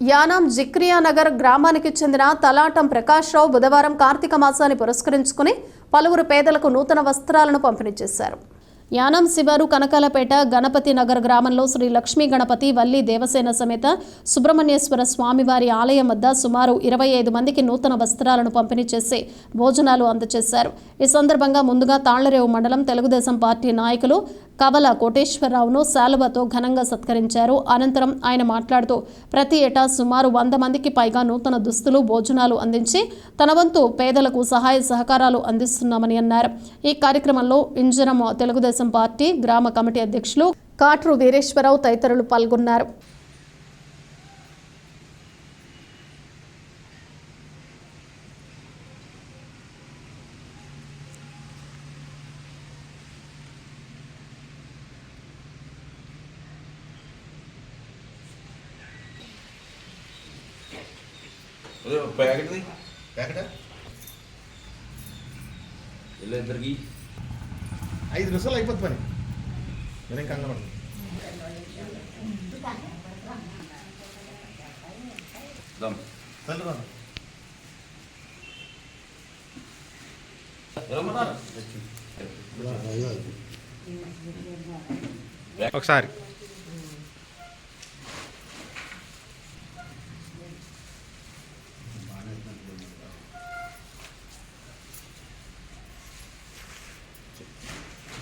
యానాం జిక్రియా నగర్ గ్రామానికి చెందిన తలాటం ప్రకాశ్రావు బుధవారం కార్తీక మాసాన్ని పురస్కరించుకుని పలువురు పేదలకు నూతన వస్త్రాలను పంపిణీ చేశారు. యానం శివారు కనకాలపేట గణపతి నగర్ గ్రామంలో శ్రీ లక్ష్మీ గణపతి వల్లి దేవసేన సమేత సుబ్రహ్మణ్యేశ్వర స్వామివారి ఆలయం వద్ద సుమారు ఇరవై ఐదు మందికి నూతన వస్త్రాలను పంపిణీ చేసి భోజనాలు అందజేశారు. ఈ సందర్భంగా ముందుగా తాళ్ళరేవు మండలం తెలుగుదేశం పార్టీ నాయకులు కవల కోటేశ్వరరావును శాలువతో ఘనంగా సత్కరించారు. అనంతరం ఆయన మాట్లాడుతూ ప్రతి ఏటా సుమారు వంద మందికి పైగా నూతన దుస్తులు భోజనాలు అందించి తన వంతు పేదలకు సహాయ సహకారాలు అందిస్తున్నామని అన్నారు. ఈ కార్యక్రమంలో ఇంజనం తెలుగుదేశం పార్టీ గ్రామ కమిటీ అధ్యక్షులు కాట్రు వీరేశ్వరరావు తదితరులు పాల్గొన్నారు. ప్యాకెట్ది ప్యాకెట్ ఇలా ఇద్దరికి. ఐదు నిమిషాలు అయిపోతుంది పని. నేనేం కంగారు పడను.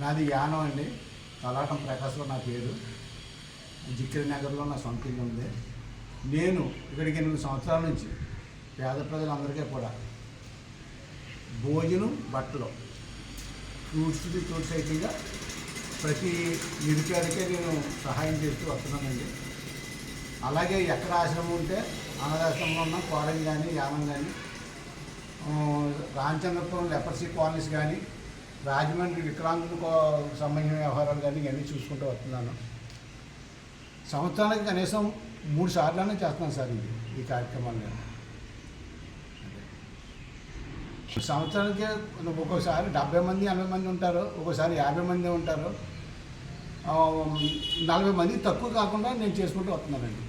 నాది యానం అండి. తలాటం ప్రకాశ్లో నా పేరు జిక్కిరి నగర్లో నా సొంత ఇల్లు ఉంది. నేను ఇక్కడికి ఎనిమిది సంవత్సరాల నుంచి పేద ప్రజలందరికీ కూడా భోజనం బట్టలు ఫ్రూట్స్ ఫ్రూట్స్ ప్రతి నిరుపేదకే నేను సహాయం చేస్తూ వస్తున్నానండి. అలాగే ఎక్కడ ఆశ్రమం ఉంటే అనాథాశ్రమంలో ఉన్న కోరం కానీ యానం కానీ రామచంద్రపురం లెపర్సీ కాలనీస్ కానీ రాజమండ్రి వికలాంగులకు సంబంధించిన వ్యవహారాలు కానీ ఇవన్నీ చూసుకుంటూ వస్తున్నాను. సంవత్సరానికి కనీసం మూడు సార్లు చేస్తున్నాను సార్ ఇది ఈ కార్యక్రమాలు నేను. సంవత్సరానికి ఒక్కోసారి డెబ్బై మంది ఎనభై మంది ఉంటారు ఒక్కోసారి యాభై మంది ఉంటారు. నలభై మంది తక్కువ కాకుండా నేను చేసుకుంటూ వస్తున్నానండి.